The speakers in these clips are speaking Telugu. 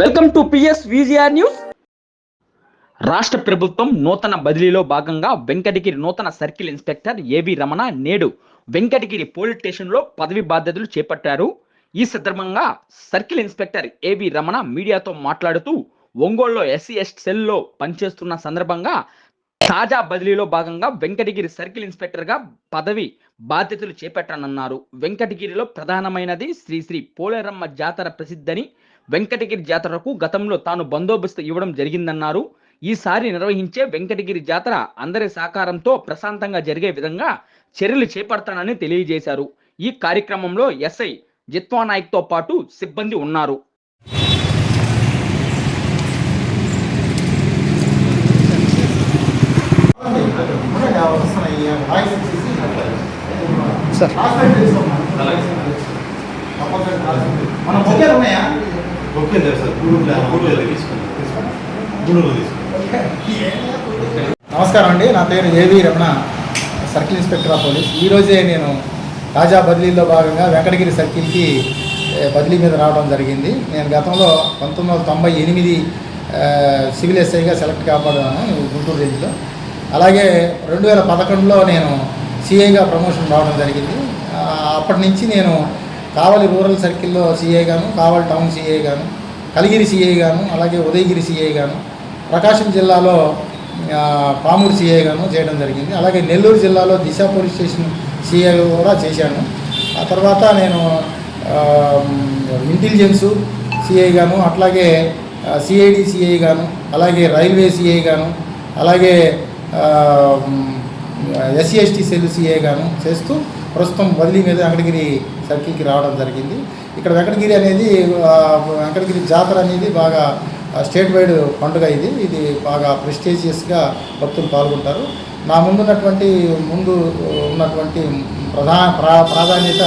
Welcome to PS VGR news. రాష్ట్ర ప్రభుత్వం నూతన బదిలీలో భాగంగా వెంకటగిరి నూతన సర్కిల్ ఇన్స్పెక్టర్ ఏవి రమణ నేడు వెంకటగిరి పోలీస్ స్టేషన్లో పదవి బాధ్యతలు చేపట్టారు. ఈ సందర్భంగా సర్కిల్ ఇన్స్పెక్టర్ ఏవి రమణ మీడియాతో మాట్లాడుతూ ఒంగోలులో ఎస్సీ ఎస్ట్ సెల్లో పనిచేస్తున్న సందర్భంగా తాజా బదిలీలో భాగంగా వెంకటగిరి సర్కిల్ ఇన్స్పెక్టర్గా పదవి బాధ్యతలు చేపట్టానన్నారు. వెంకటగిరిలో ప్రధానమైనది శ్రీ శ్రీ పోలేరమ్మ జాతర ప్రసిద్ధని వెంకటగిరి జాతరకు గతంలో తాను బందోబస్తు ఇవ్వడం జరిగిందన్నారు. ఈసారి నిర్వహించే వెంకటగిరి జాతర అందరి సహకారంతో ప్రశాంతంగా జరిగే విధంగా చర్యలు చేపడతానని తెలియజేశారు. ఈ కార్యక్రమంలో ఎస్ఐ జిత్వానాయక్తో పాటు సిబ్బంది ఉన్నారు. సార్. మన మొక్కలు ఉన్నాయా? Okay sir. గూడూరులో గూడూరులో తీసుకున్నాం. గూడూరులో తీసుకున్నాం. నమస్కారం అండి. నా పేరు AV Ramana circle inspector of police. ఈరోజే నేను తాజా బదిలీలో భాగంగా వెంకటగిరి సర్కిల్కి బదిలీ మీద రావడం జరిగింది. నేను గతంలో పంతొమ్మిది వందల తొంభై ఎనిమిది సివిల్ ఎస్ఐగా సెలెక్ట్ కాబడ్డాను గుంటూరు రేంజ్లో. అలాగే రెండు వేల పదకొండులో నేను సిఐగా ప్రమోషన్ రావడం జరిగింది అప్పటి నుంచి నేను కావలి రూరల్ సర్కిల్లో సిఐ గాను కావలి టౌన్ సిఐ గాను కలిగిరి సిఐ గాను అలాగే ఉదయగిరి సిఐ గాను ప్రకాశం జిల్లాలో పామూరు సిఐ గాను చేయడం జరిగింది అలాగే నెల్లూరు జిల్లాలో దిశ పోలీస్ స్టేషన్ సిఐ కూడా చేశాను ఆ తర్వాత నేను ఇంటెలిజెన్సు సిఐ గాను అట్లాగే సిఐడి సిఐ గాను అలాగే రైల్వే సిఐ గాను అలాగే ఎస్సీ ఎస్టీ సెల్ సిఐ గాను చేస్తూ ప్రస్తుతం బదిలీ మీద వెంకటగిరి సర్కిల్కి రావడం జరిగింది. ఇక్కడ వెంకటగిరి అనేది వెంకటగిరి జాతర అనేది బాగా స్టేట్ వైడ్ పండుగ ఇది. ఇది బాగా ప్రెస్టీజియస్గా భక్తులు పాల్గొంటారు. నా ముందున్నటువంటి ముందు ఉన్నటువంటి ప్రధా ప్రా ప్రాధాన్యత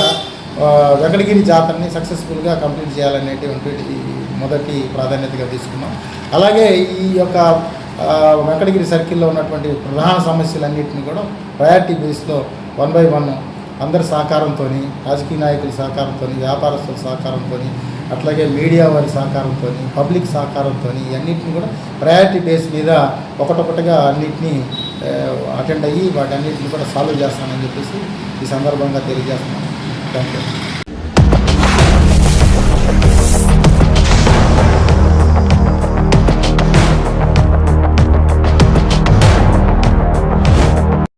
వెంకటగిరి జాతరని సక్సెస్ఫుల్గా కంప్లీట్ చేయాలనేటువంటి మొదటి ప్రాధాన్యతగా తీసుకున్నాం. అలాగే ఈ యొక్క వెంకటగిరి సర్కిల్లో ఉన్నటువంటి ప్రధాన సమస్యలన్నింటినీ కూడా ప్రయారిటీ బేస్లో వన్ బై వన్ అందరి సహకారంతో రాజకీయ నాయకుల సహకారంతో వ్యాపారస్తుల సహకారంతో అట్లాగే మీడియా వారి సహకారంతో పబ్లిక్ సహకారంతో ఇవన్నిటిని కూడా ప్రయారిటీ బేస్ మీద ఒకటొకటిగా అన్నింటినీ అటెండ్ అయ్యి వాటి అన్నిటిని కూడా సాల్వ్ చేస్తానని చెప్పేసి ఈ సందర్భంగా తెలియజేస్తున్నాను. Thank you